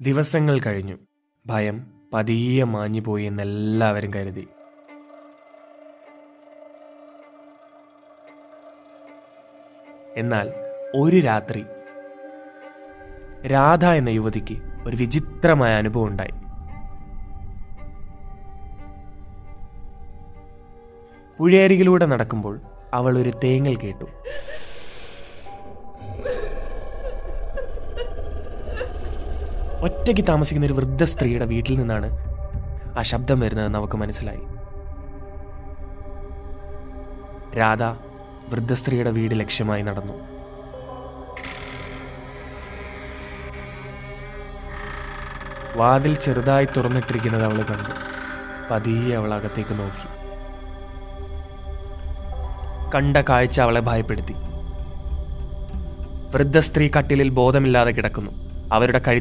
ദിവസങ്ങൾ കഴിഞ്ഞു. ഭയം പതിയെ മാഞ്ഞുപോയി എന്നെല്ലാവരും കരുതി. എന്നാൽ ഒരു രാത്രി രാധ എന്ന യുവതിക്ക് ഒരു വിചിത്രമായ അനുഭവം ഉണ്ടായി. പുഴയരികിലൂടെ നടക്കുമ്പോൾ അവൾ ഒരു തേങ്ങൽ കേട്ടു. ഒറ്റയ്ക്ക് താമസിക്കുന്ന ഒരു വൃദ്ധ സ്ത്രീയുടെ വീട്ടിൽ നിന്നാണ് ആ ശബ്ദം വരുന്നതെന്ന് അവൾക്ക് മനസ്സിലായി. രാധ വൃദ്ധ സ്ത്രീയുടെ വീട് ലക്ഷ്യമായി നടന്നു. വാതിൽ ചെറുതായി തുറന്നിട്ടിരിക്കുന്നത് അവൾ കണ്ടു. പതിയെ അവൾ അകത്തേക്ക് നോക്കി. കണ്ട കാഴ്ച അവളെ ഭയപ്പെടുത്തി. വൃദ്ധ സ്ത്രീ കട്ടിലിൽ ബോധമില്ലാതെ കിടക്കുന്നു. അവരുടെ കഴു